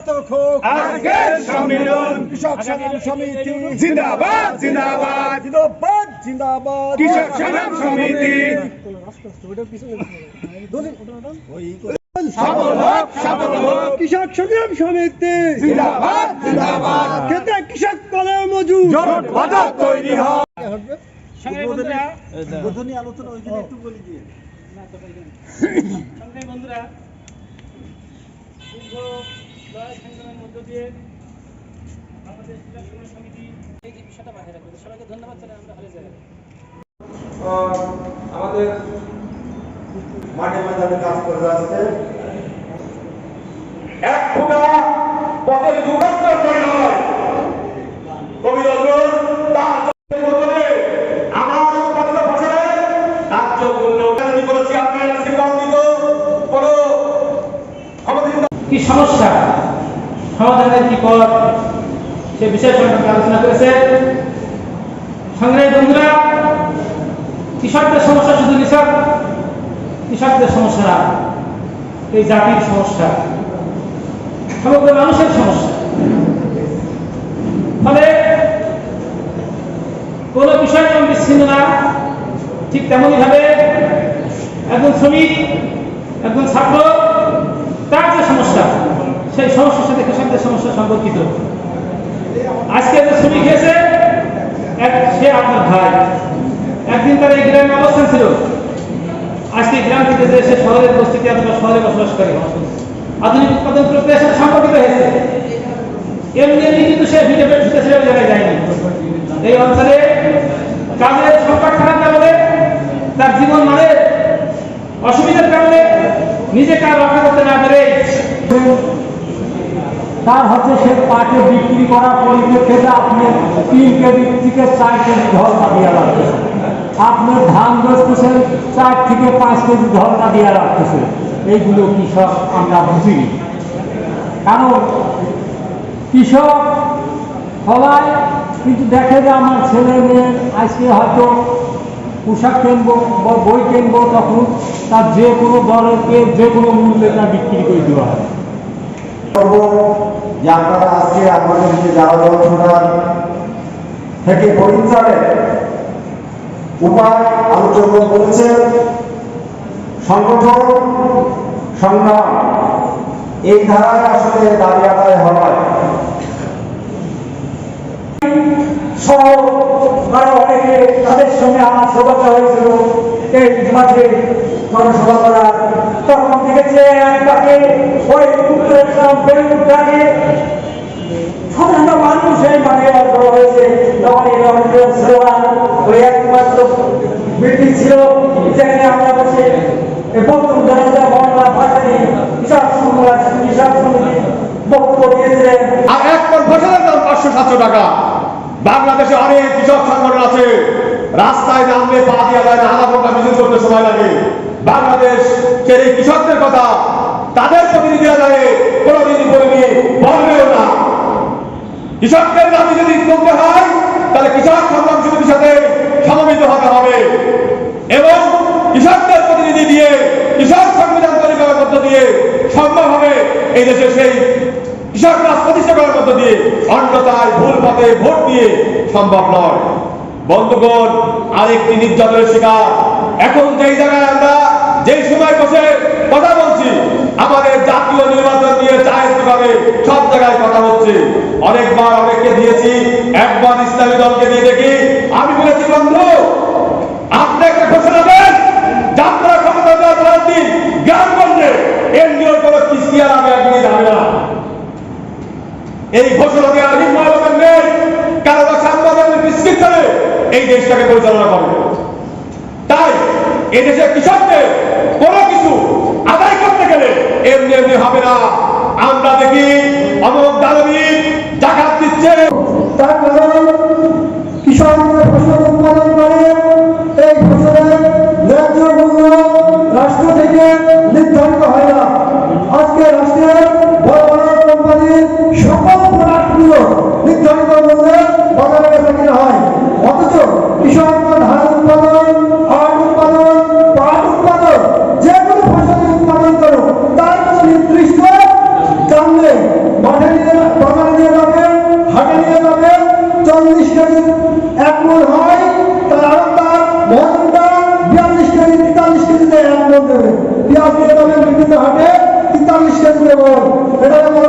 আজকের সম্মেলন। কৃষক সংগ্রাম সমিতি জিন্দাবাদ জিন্দাবাদ। জিন্দাবাদ জিন্দাবাদ কৃষক সংগ্রাম সমিতি। সফল হোক সফল হোক কৃষক সংগ্রাম সমিতি। জিন্দাবাদ জিন্দাবাদ। খেতে কৃষক কলের মজুর জোট বাজার তৈরি হোক সংগ্রামী বন্ধুরা আলোচনা ওইখানে একটু বলে দিয়ে সংগ্রামী বন্ধুরা লড়াই সংগ্রামের মধ্য দিয়ে আমাদের ক্রীড়া সংগ্রাম সমিতি এই যে বিষয়টা মাথায় রাখবে সবাইকে ধন্যবাদ জানাই আমরা হলে যাই আমাদের মাঠে ময়দানে কাজ করে যাচ্ছে। এক ফোঁটা পথের কবি নজরুল তার ক্ষমতা কি সমস্যা? সমাধানের কি পথ সে বিষয় সম্পর্কে আলোচনা করেছে। সংগ্রামী বন্ধুরা, কৃষকদের সমস্যা শুধু কৃষক, কৃষকদের সমস্যা না এই জাতির সমস্যা, সমগ্র মানুষের সমস্যা। ফলে কোনো বিষয় যেমন বিচ্ছিন্ন না, ঠিক তেমনই ভাবে একজন শ্রমিক, একজন ছাত্র সেই সমস্যার সাথে কৃষকদের সমস্যা সম্পর্কিত। আজকে যে শ্রমিক হয়েছে সে আপনার ভাই। একদিন তার এই গ্রামে অবস্থান ছিল। আজকে গ্রাম থেকে যে সে শহরের পরিস্থিতি অথবা শহরে বসবাস করে। আধুনিক উৎপাদন প্রক্রিয়ার সাথে সম্পর্কিত হয়েছে। এমনি এমনি কিন্তু সে ভিটে পেট ছুটে ছেড়ে জায়গায় যায়নি। এই অঞ্চলে কাজের সংকট থাকার কারণে তার জীবন মানের অসুবিধার কারণে নিজে আর রক্ষা করতে না পেরে তার হচ্ছে সে পাটে বিক্রি করার পরিপ্রেক্ষিতে আপনি তিন কেজি থেকে চার কেজি ধর্মা দিয়ে রাখতেছেন। আপনি ধান বেচতেছেন চার থেকে পাঁচ কেজি ধর্মা দিয়ে রাখতেছেন। এইগুলো কৃষক আমরা বুঝিনি কারণ কৃষক সবাই কিন্তু দেখে যে আমার ছেলে মেয়ে আজকে হয়তো পোশাক কিনবো বই কিনবো, তখন তার যে কোনো দরকে যে কোনো মূল্যে তা বিক্রি করে দেওয়া হয়। থেকে পরিচালের উপায় আলোচনা করেছেন, সংগঠন, সংগ্রাম, এই ধারায় আসলে দাবি আদায় হয়। অনেকে তাদের সঙ্গে আমার সভাটা হয়েছিল, এই মাঠে জনসভা তখন দেখেছে সাধারণ মানুষ এই ছিল যেখানে আমরা বসে কৃষক সংগ্রাম কৃষক সমিতি বক্তব্য আর এক পর ফসলের দাম পাঁচশো সাতশো টাকা। বাংলাদেশে অনেক কৃষক সংগঠন আছে। রাস্তায় নামলে পা দিয়া যায় না আধা ঘণ্টা মিছিল করতে সময় লাগে। বাংলাদেশ কৃষকদের কথা তাদের প্রতিনিধিরা কোনোদিনই বলিনি বলবেও না। কৃষকদের দাবি যদি তুলতে হয়, তাহলে কৃষক সংগ্রাম সমিতির সাথে সমবেত হতে হবে। এবং কৃষকদের প্রতিনিধি দিয়ে, কৃষক সংবিধান তৈরি করার মধ্য দিয়ে সম্ভব হবে এই দেশে সেই প্রতিষ্ঠা করার মধ্য দিয়ে ভুল পথে ভোট দিয়ে সম্ভব নয়। বন্ধুগণ, আরেকটি নির্যাতনের শিকার। এখন যেই জায়গায় আমরা যেই সময় বসে কথা বলছি আমাদের জাতীয় নির্বাচন নিয়ে চায়ের দোকানে সব জায়গায় কথা হচ্ছে। অনেকবার অনেককে দিয়েছি, একবার ইসলামী দলকে দিয়ে দেখি আমি বলেছি, বন্ধু, আপনি একটা ঘোষণা দেন, যাত্রা ক্ষমতা দেওয়ার পরের দিন গ্রামগঞ্জে এনডিওর কোনো কিস্তি আর আমি একদিনই যাবে না। এই ঘোষণা দেওয়ার নির্ণয় নেই কারণ সাংবাদিক করে এই দেশটাকে পরিচালনা করবে। এদেশে কৃষকদের কোনো কিছু আদায় করতে গেলে এমনি এমনি হবে না। আমরা দেখি অমক দানবী জাকাত দিচ্ছে। তার কারণ কৃষকরা ফসল উৎপাদন করে। এই ফসলের ন্যায্য মূল্য রাষ্ট্র থেকে নির্ধারিত হয় না। আজকে রাষ্ট্রের বড় বড় কোম্পানির সকল প্রোডাক্টগুলো নির্ধারিত মূল্যে বাজারে বেচা হয়। অথচ কৃষকরা যাবেন বিভিন্ন হাটে তেতাল্লিশ কেজি এবং এটা বড়